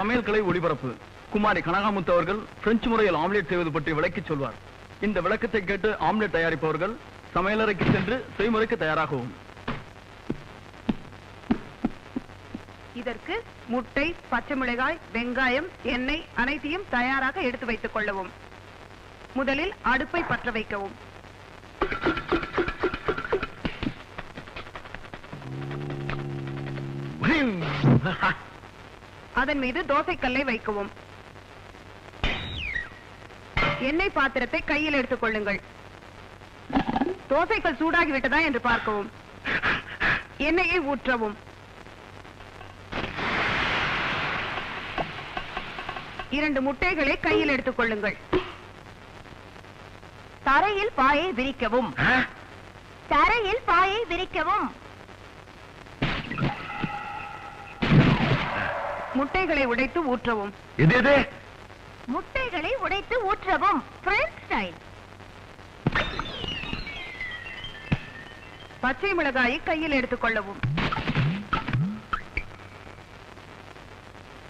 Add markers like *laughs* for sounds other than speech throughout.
சமையல் கலை ஒளிபரப்பு. குமாரி கனகாமுத்து அவர்கள் பிரெஞ்சு முறையில் ஆம்லெட் செய்வது பற்றி விளக்கிச் சொல்வார். இந்த விளக்கத்தை கேட்டு ஆம்லெட் தயாரிப்பவர்கள் சமையலறைக்கு சென்று செய்முறைக்கு தயாராகவும். இதற்கு முட்டை பச்சை மிளகாய் வெங்காயம் எண்ணெய் அனைத்தையும் தயாராக எடுத்து வைத்துக் கொள்ளவும். முதலில் அடுப்பை பற்ற வைக்கவும். *laughs* அதன் மீது தோசைக்கல்லை வைக்கவும். எண்ணெய் பாத்திரத்தை கையில் எடுத்துக் கொள்ளுங்கள். தோசைக்கல் சூடாகி விட்டதா என்று பார்க்கவும். எண்ணெயை ஊற்றவும். இரண்டு முட்டைகளை கையில் எடுத்துக் கொள்ளுங்கள். தரையில் பாயை விரிக்கவும். தரையில் பாயை விரிக்கவும். முட்டைகளை உடைத்து ஊற்றவும். எது எது? முட்டைகளை உடைத்து ஊற்றவும். பிரெஞ்ச் ஸ்டைல் பச்சை மிளகாயை கையில் எடுத்துக் கொள்ளவும்.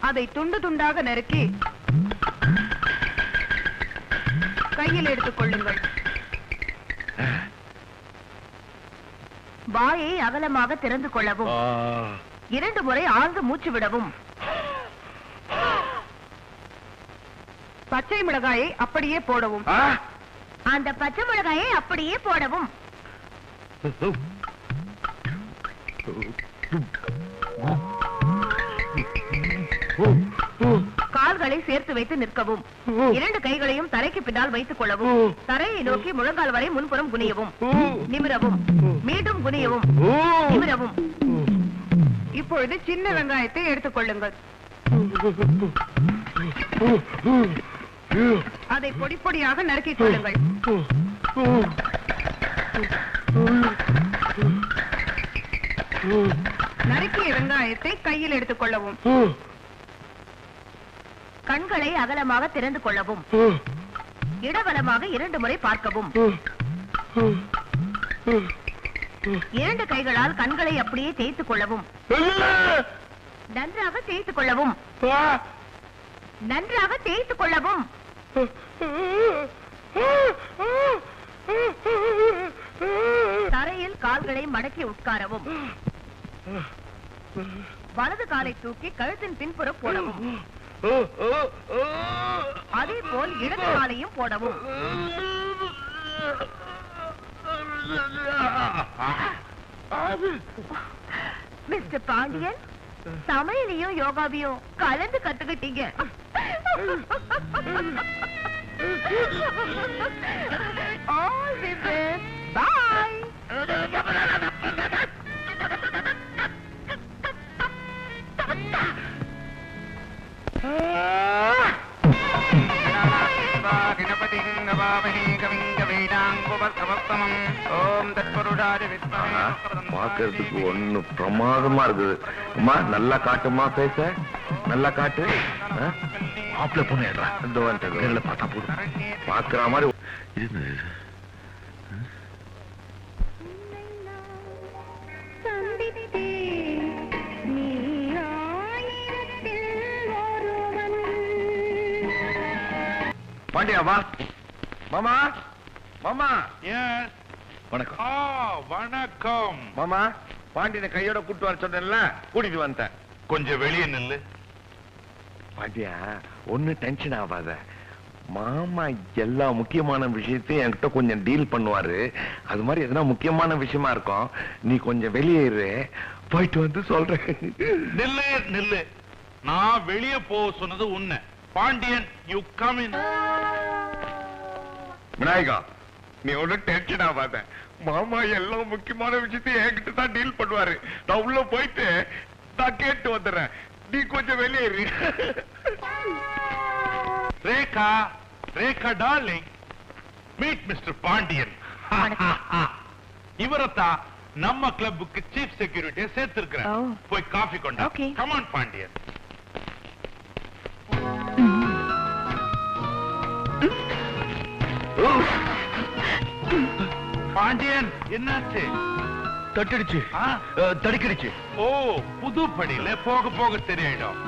அதை துண்டு துண்டாக நறுக்கி கையில் எடுத்துக் கொள்ளுங்கள். வாயை அகலமாக திறந்து கொள்ளவும். இரண்டு முறை ஆழ்ந்து மூச்சு விடவும். பச்சை மிளகாயை அப்படியே போடவும். அந்த பச்சை மிளகாயை அப்படியே போடவும். கால்களை சேர்த்து வைத்து நிற்கவும். இரண்டு கைகளையும் தரைக்கு பின்னால் வைத்துக் கொள்ளவும். தரையை நோக்கி முழங்கால் வரை முன்புறம் குனியவும். நிமிரவும். மீண்டும் குனியவும். நிமிரவும். இப்பொழுது சின்ன வெங்காயத்தை எடுத்துக் கொள்ளுங்கள். அதை பொடி பொடியாக நறுக்கிக் கொள்ளுங்கள் நறுக்கிய வெங்காயத்தை கையில் எடுத்துக் கொள்ளவும். கண்களை அகலமாக திறந்து கொள்ளவும். இடவலமாக இரண்டு முறை பார்க்கவும். இரண்டு கைகளால் கண்களை அப்படியே தேய்த்துக் கொள்ளவும். நன்றாக தேய்த்துக் கொள்ளவும். நன்றாக தேய்த்துக் கொள்ளவும். தரையில் கால்களை மடக்கி உட்காரவும். வலது காலை தூக்கி கழுத்தின் பின்புற போடவும். அதே போல் இடது காலையும் போடவும். மிஸ்டர் பாண்டியன் சமையலையும் யோகாவையும் கலந்து கத்துக்கிட்டீங்க. All the best. Bye. Ah! பாக்குறதுக்கு ஒண்ணு பிரமாதமா இருக்குது. அம்மா நல்லா காட்டுமா பேச நல்லா காட்டு. மாப்பிள்ள பொண்ணு இந்த வந்துட்டு பார்த்தா போதும். பாக்குற மாதிரி இது பாண்டியா வா. மாமா. மாமா. வணக்கம். வணக்கம். மாமா பாண்டியனை கையோட கூட்டு வர சொன்னேன்ல கூட்டிட்டு வந்துட்டேன். கொஞ்சம் வெளியே நில்லு. பாண்டியா ஒண்ணு டென்ஷன் ஆகாத மாமா எல்லா முக்கியமான விஷயத்தையும் என்கிட்ட கொஞ்சம் டீல் பண்ணுவாரு. அது மாதிரி எதனா முக்கியமான விஷயமா இருக்கும். நீ கொஞ்சம் வெளியே இரு. போயிட்டு வந்து சொல்றேன். நில்லு நில்லு. நான் வெளியே போக சொன்னது உன்னை. Pandian you come in Vinayaka நீ ஒன்னும் டென்ஷன் ஆகாத மாமா எல்லா முக்கியமான விஷயத்தையும் என்கிட்ட தான் டீல் பண்ணுவாரு. நான் உள்ள போயிட்டு நான் கேட்டு வந்துடுறேன். நீ கொஞ்சம் வெளியே இரு. Rekha Rekha darling meet mister Pandian. இவரத்தான் நம்ம கிளப்புக்கு சீஃப் செக்யூரிட்டியை சேர்த்திருக்கிறேன். போய் காஃபி கொண்டா. கமான் பாண்டியன். பாண்டியன் என்னாச்சு? தட்டிடுச்சு. தடுக்கிடுச்சு. ஓ புது படியில போக போக தெரியாயிடும்.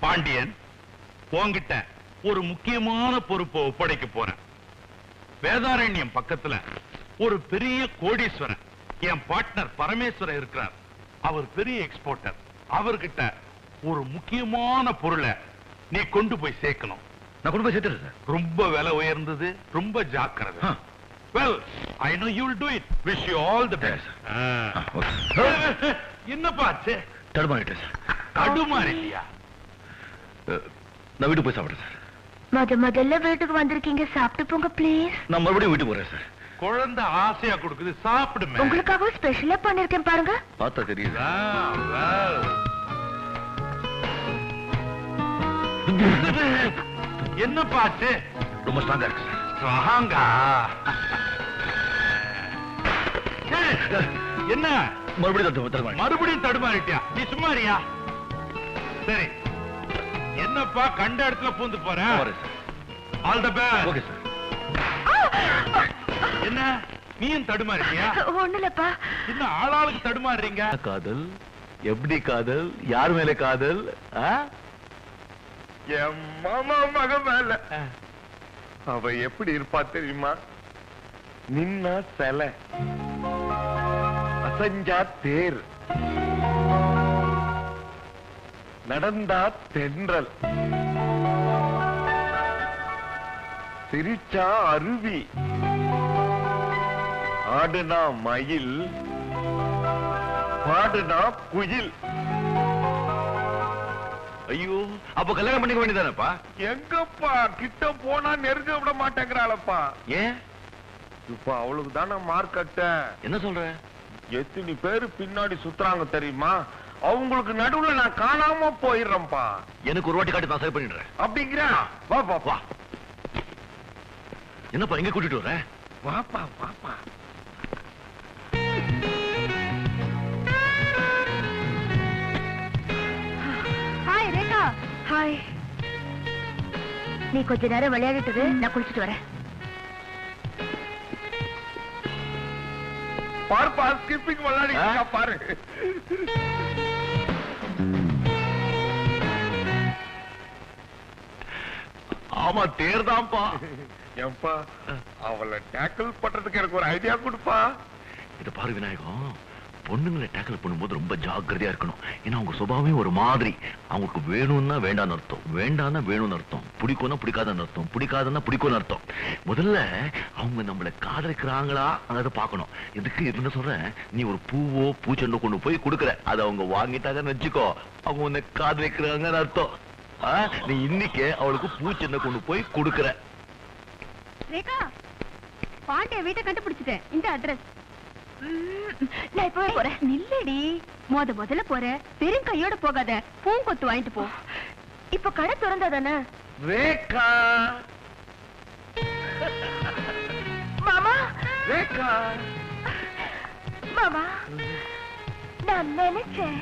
பாண்டியன் உங்ககிட்ட ஒரு முக்கியமான பொறுப்பை ஒப்படைக்க போறேன். வேதாரண்யம் பக்கத்துல ஒரு பெரிய கோடீஸ்வரன் என் பார்ட்னர் பரமேஸ்வரன் இருக்கிறார். அவர் பெரிய எக்ஸ்போர்ட்டர் அவர்கிட்ட ஒரு முக்கியமான பொருளை நீ கொண்டு போய் சேர்க்கணும். நான் கொண்டு போய் சேர்த்துறேன் சார். ரொம்ப விலை உயர்ந்தது ரொம்ப ஜாக்கிரதை. Well I know you will do it wish you all the best என்னப்பா ஆச்சு? தடுமாறிட்டேன் சார். நான் வீட்டுக்கு போய் சாப்பிடுறேன் சார். முத முதல்ல வீட்டுக்கு வந்திருக்கீங்க. சாப்பிட்டு போங்க ப்ளீஸ் நான் மறுபடியும் வீட்டுக்கு போறேன் சார். குழந்தை ஆசையா கொடுக்குது சாப்பிடுமே. உங்களுக்காக ஸ்பெஷலா பண்ணிருக்கேன் பாருங்க. பார்த்தா தெரியுது. *laughs* என்னப்பா ஆச்சு ரொம்ப ஸ்ட்ராங்கா இருக்கு சார் ஸ்ட்ராங்கா *laughs* என்ன? மறுபடியும் தடு- தடுமாறி மறுபடியும் தடுமாறிட்டியா? நீ சும்மாரியா சரி. என்னப்பா கண்ட இடத்துல பூந்து போற? All the best okay sir என்ன? நீயும் தடுமாறிட்டியா? ஒண்ணுலப்பா. என்ன ஆளாளுக்கு தடுமாறுறீங்க? காதல்? எப்படி காதல்? யார் மேல காதல்? ஆ? என் மாமா மக மேல. அவ எப்படி இருப்பா தெரியுமா? நின்னா சிலை. அசஞ்சா தேர். நடந்தா தென்றல். சிரிச்சா அருவி. ஆடுனா மயில். பாடுனா குயில். ஐயோ அப்ப கல்யாணம் பண்ணிக்க வேண்டியதானப்பா? எங்கப்பா? கிட்ட போனா நெருங்க விட மாட்டேங்கிறாளப்பா. ஏன்? இப்ப அவளுக்கு தானே மார்க்கெட்ட என்ன சொல்ற? எத்தனை பேரு பின்னாடி சுத்துறாங்க தெரியுமா? அவங்களுக்கு நடுவுல நான் காணாம போயிடுறேன்ப்பா. எனக்கு ஒரு வாட்டி காட்டி நான் சரி பண்ணிடுறேன். அப்படிங்கிற? வா வா. வா. என்னப்பா எங்க கூட்டிட்டு வர? வாப்பா வாப்பா. ஹாய் நீ கொஞ்ச நேரம் விளையாடிட்டு நான் குளிச்சிட்டு வரேன். ஸ்கிப்பிங் பாரு ஆமா தேர்தான்ப்பா ஏன்பா? அவளை டேக்கிள் பண்றதுக்கு எனக்கு ஒரு ஐடியா கொடுப்பா. இது பாரு விநாயகம் பொண்ணுங்களை டேக்கிள் பண்ணும்போது ரொம்ப ஜாக்கிரதையா இருக்கணும். ஏன்னா அவங்க சுபாவமே ஒரு மாதிரி. அவங்களுக்கு வேணும்னா வேண்டாம்னு அர்த்தம். வேண்டாம்னா வேணும்னு அர்த்தம். பிடிக்கும்னா பிடிக்காதன்னு அர்த்தம். பிடிக்காதுன்னா பிடிக்கும்னு அர்த்தம். முதல்ல அவங்க நம்மளை காதலிக்கிறாங்களா? அதை பார்க்கணும். எதுக்கு என்ன சொல்றேன். நீ ஒரு பூவோ பூச்செண்டோ கொண்டு போய் கொடுக்குற. அதை அவங்க வாங்கிட்டாங்கன்னு வச்சுக்கோ. அவங்க உன்னை காதலிக்கிறாங்கன்னு அர்த்தம். நீ இன்னைக்கு அவளுக்கு பூச்செண்டை கொண்டு போய் கொடுக்குற. பாண்டிய வீட்டை கண்டுபிடிச்சிட்டேன். இந்த அட்ரஸ் நான் இப்பவே போறேன். நில்லடி. மொத முதல்ல போற. வெறும் கையோட போகாத. பூங்கொத்து வாங்கிட்டு போ. இப்ப கடை திறந்தா தானே ரேகா. மாமா. ரேகா. மாமா நான் நினைச்சேன்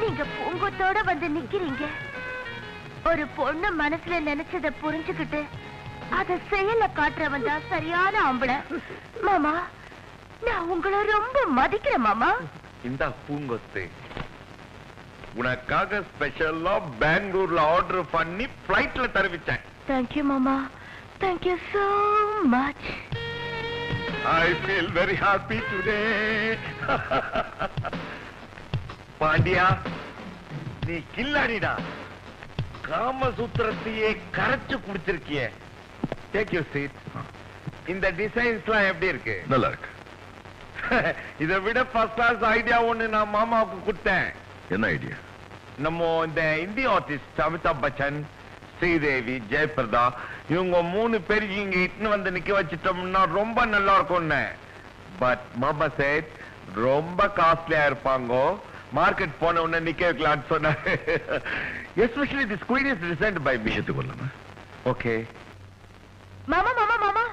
நீங்க பூங்கொத்தோட வந்து நிக்கிறீங்க. ஒரு பொண்ணு மனசுல நினைச்சத புரிஞ்சுக்கிட்டு அத செயல்ல காட்டுறவன் தான் சரியான ஆம்பளை. மாமா நான் உங்களை ரொம்ப மதிக்கிறேன் மாமா. இந்த பூங்கொத்து. உனக்காக ஸ்பெஷலா பெங்களூர்ல ஆர்டர் பண்ணி பிளைட்ல தருவிச்சேன். தேங்க்யூ மாமா. Thank you so much I feel very happy today Pandya நீ கில்லாடிடா. காமசூத்திரத்தையே கரைச்சு குடிச்சிருக்கிய. டேக் யூ சீட் இந்த டிசைன்ஸ்லாம் எப்படி இருக்கு? நல்லா இருக்கு. *laughs* இதை விட ஃபர்ஸ்ட் கிளாஸ் ஐடியா ஒண்ணு நான் மாமாவுக்கு கொடுத்தேன். என்ன ஐடியா நம்ம இந்த இந்திய ஆர்டிஸ்ட் அமிதாப் பச்சன் ஸ்ரீதேவி ஜெயபிரதா இவங்க மூணு பேருக்கு இங்க இட்டுன்னு வந்து நிக்க வச்சிட்டோம்னா ரொம்ப நல்லா இருக்கும்னு. பட் மாமா சேட் ரொம்ப காஸ்ட்லியா இருப்பாங்க. மார்க்கெட் போன உடனே நிக்க வைக்கலாம்னு சொன்னாரு. Especially this queen is designed by me விஷயத்துக்கு வரலாமா ஓகே மாமா மாமா மாமா.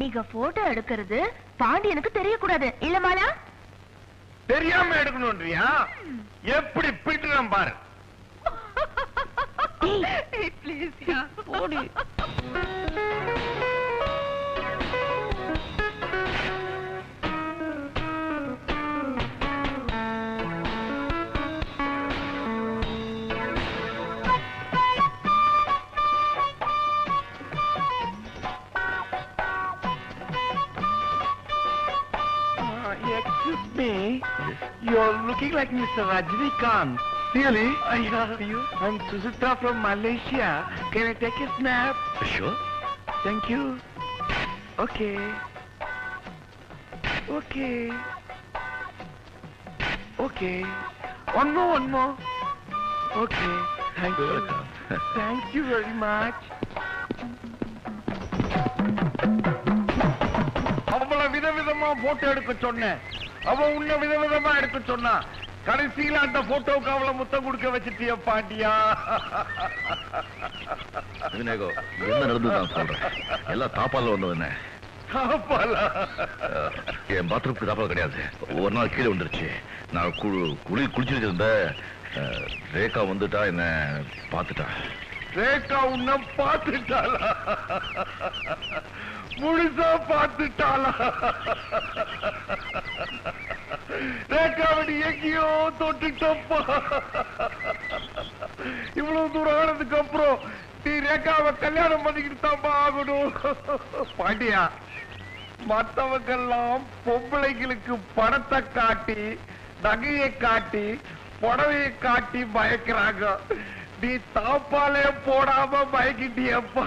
நீங்க போட்டோ எடுக்கிறது பாண்டியனுக்கு தெரியக்கூடாது. இல்ல மாலா? தெரியாம எடுக்கணும்ன்றியா? எப்படி பிடிக்கிறோம் பாரு. Excuse me. You're looking like Mr. Rajnikant. Really? Yeah. I'm Susita from Malaysia. Can I take a snap? Sure. Thank you. Okay. Okay. Okay. One more, one more. Okay. Thank you. Welcome. *laughs* Thank you very much. அவள விதவிதமா photo எடுக்க சொன்னேன் அவ உன்ன விதவிதமா எடுக்க சொன்னா கடைசியில அந்த போட்டோவுக்கு அவளை முத்தம் கொடுக்க வச்சிட்டிய பாட்டியா? என்ன நடந்தது நான் சொல்றேன்? எல்லாம் தாப்பால வந்தவன ஆப்பாளா? என் பாத்ரூம்க்கு தாப்பால் கிடையாது. ஒரு நாள் கீழே வந்துருச்சு நான் குழு குளி குளிச்சுட்டு இருந்தேன் அஹ், ரேகா வந்துட்டா என்ன பார்த்துட்டா. ரேகா உன்ன பார்த்துட்டாளா? முழுசா பார்த்துட்டாளா? ரேகாவடி எங்கேயோ தொட்டுட்டப்பா. இவ்வளவு தூரம் ஆனதுக்கு அப்புறம் நீ ரேகாவை கல்யாணம் பண்ணிக்கிட்டு தான்ப்பா ஆகணும். பாண்டியா மத்தவங்கெல்லாம் பொம்பளைங்களுக்கு பணத்தை காட்டி நகையை காட்டி புடவையை காட்டி பயக்கிறாங்க. நீ தாப்பாலே போடாம பயக்கிட்டியப்பா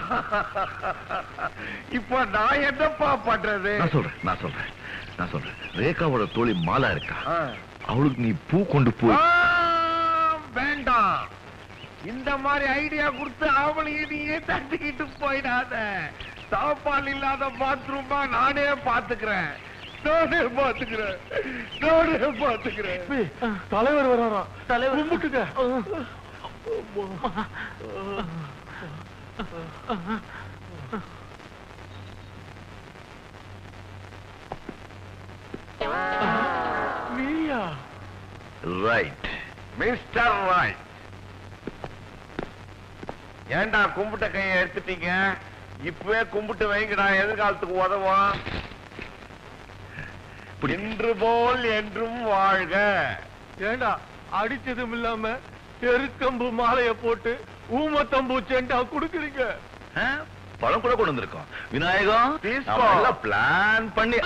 இப்ப நான் என்னப்பா பண்றது? நான் சொல்றேன் நான் சொல்றேன் நான் சொல்றேன். ரேகாவோட தோழி மாலா இருக்கா. அவளுக்கு நீ பூ கொண்டு போய் வேண்டாம். இந்த மாதிரி ஐடியா கொடுத்து அவளையும் நீயே தட்டிக்கிட்டு போயிடாத. சாப்பாடு இல்லாத பாத்ரூமா நானே பாத்துக்கிறேன். நானே பாத்துக்கிறேன். நானே பாத்துக்கிறேன். தலைவர் வராராம் தலைவர். கும்பிட்டுக்க. நீயா ரைட் மிஸ்டர் ராய் ஏன்டா கும்பிட்ட கையை எடுத்துட்டீங்க? இப்பவே கும்பிட்டு வைங்கடா. எதிர்காலத்துக்கு உதவும். இன்று போல் என்றும் வாழ்க. ஏண்டா அடிச்சதும் இல்லாம எருக்கம்பு மாலைய போட்டு ஊமத்தம்பூ செண்டா குடுக்குறீங்க. பழம் கூட கொண்டு வந்திருக்கோம். விநாயகம் பிளான் பண்ணி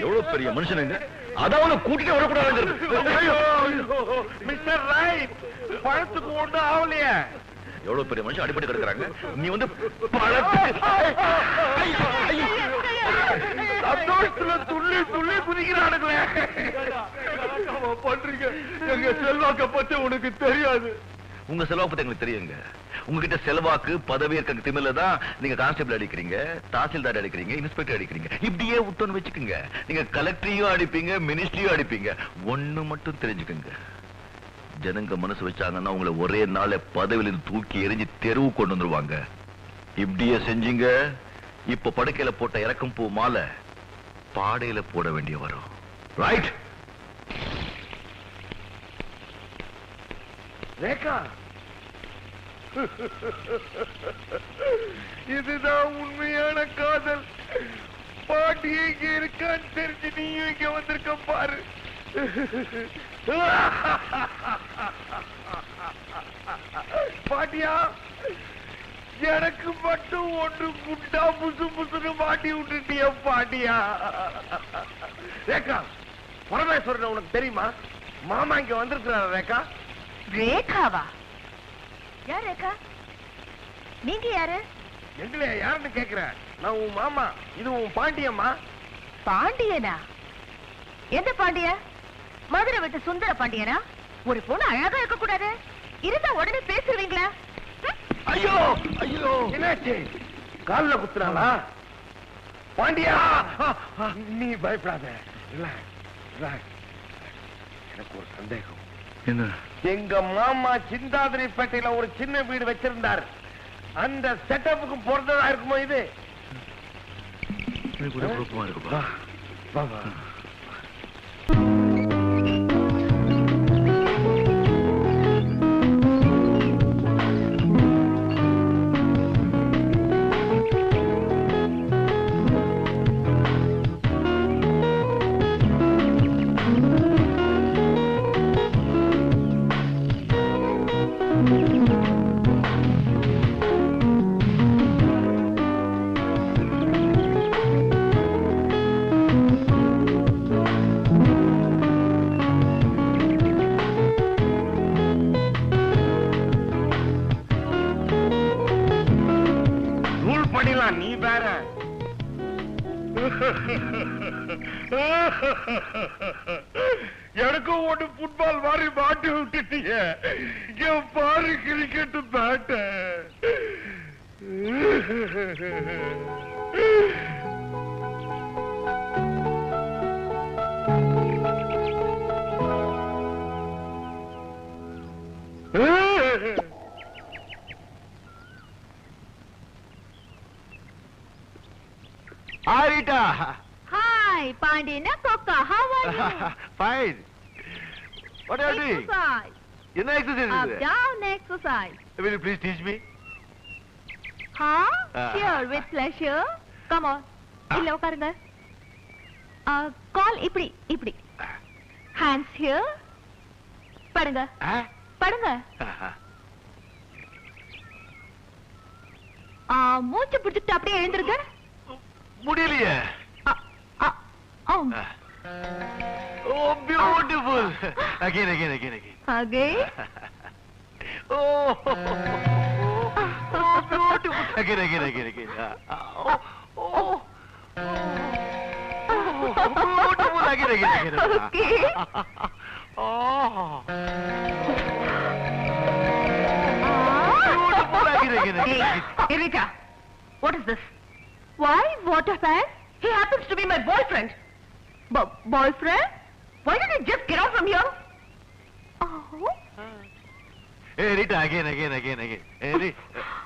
எவ்வளவு பெரிய மனுஷனுங்க அதான் கூட்டிட்டு வரக்கூடாது மிஸ்டர் ரைட் பழத்துக்கு ஒண்ணு ஆகலையே. எவ்வளவு பெரிய மனுஷன் அடிபட்டு கிடக்குறாங்க. நீ வந்து பழத்துக்கு சந்தோஷத்துல துள்ளி துள்ளி குதிக்கிறானுங்களே. பண்றீங்க. எங்க செல்வாக்க பத்தி உனக்கு தெரியாது. உங்க செலவை பத்தி எங்களுக்கு தெரியுங்க. உங்ககிட்ட செலவாக்கு பதவி இருக்க திமில தான் நீங்க கான்ஸ்டபிள் அடிக்கிறீங்க தாசில்தார் அடிக்கிறீங்க இன்ஸ்பெக்டர் அடிக்கிறீங்க. இப்படியே விட்டோன்னு வச்சுக்கோங்க. நீங்க கலெக்டரையும் அடிப்பீங்க மினிஸ்ட்ரியும் அடிப்பீங்க. ஒண்ணு மட்டும் தெரிஞ்சுக்கோங்க. ஜனங்க மனசு வச்சாங்கன்னா உங்களை ஒரே நாள பதவியில இருந்து தூக்கி எரிஞ்சு தெருவு கொண்டு வந்துருவாங்க. இப்படியே செஞ்சீங்க இப்ப படுக்கையில போட்ட இறக்கம் பூ மாலை பாடையில போட வேண்டிய வரும். ரைட் ரேகா. இதுதான் உண்மையான காதல். பாட்டி இங்க இருக்கான்னு தெரிஞ்சு நீயும் இங்க வந்திருக்க பாரு. *laughs* பாட்டியா? எனக்கு மட்டும் ஒன்று குண்டா புசு புசுன்னு மாட்டி விட்டுட்டிய பாட்டியா? ரேகா பரமேஸ்வரன் உனக்கு தெரியுமா? மாமா இங்க வந்திருக்கிறாரா ரேகா. ரேகாவா? யார் ரேகா? நீங்க யாரு? எங்களே யாருன்னு கேக்குறேன் நான் உன் மாமா இது உன் பாண்டியம்மா. பாண்டியனா? எந்த பாண்டிய? மதுரை விட்டு சுந்தர பாண்டியனா? ஒரு பொண்ணு அழகா இருக்க கூடாது இருந்தா உடனே பேசுவீங்களா? ஐயோ ஐயோ. என்னாச்சு? கால்ல குத்துறாளா? பாண்டியா! நீ பயப்படாத. எனக்கு ஒரு சந்தேகம். என்ன? எங்க மாமா சிந்தாதிரிப்பேட்டையில ஒரு சின்ன வீடு வச்சிருந்தார். அந்த செட்டப்புக்கு பிறந்ததா இருக்குமோ இது? மாட்டி விட்டுட்டீங்க என் பாரு கிரிக்கெட் பேட்ட ஆரிட்டா Hi, Pandina Coca. How are you? *laughs* Fine what are to exercise. என்ன எக்ஸர்சைஸ் Up இது down exercise. will you please teach me Huh? Ah. Sure, with pleasure. Come on. இல்ல உட்காருங்க கால் இப்படி இப்படி ஹேண்ட்ஸ் ஹியர் படுங்க ஆ படுங்க மூச்சு பிடிச்சிட்டு அப்படியே எழுந்திருங்க முடியலையே ஆ, ஆ, ஆ. Oh, beautiful. Again, again, again, again. Again? oh, oh, oh, beautiful. Again, again, again, again. Oh, oh, oh, oh beautiful. Again, again, again. Okay. *laughs* Oh. Beautiful. Again, again, again. Hey, Erika, what is this? Why? Water fan? He happens to be my boyfriend. Bo- boyfriend? Why don't you just get out from here? Oh. Hey, Rita, again, again, again, again. Hey, Rita. *laughs*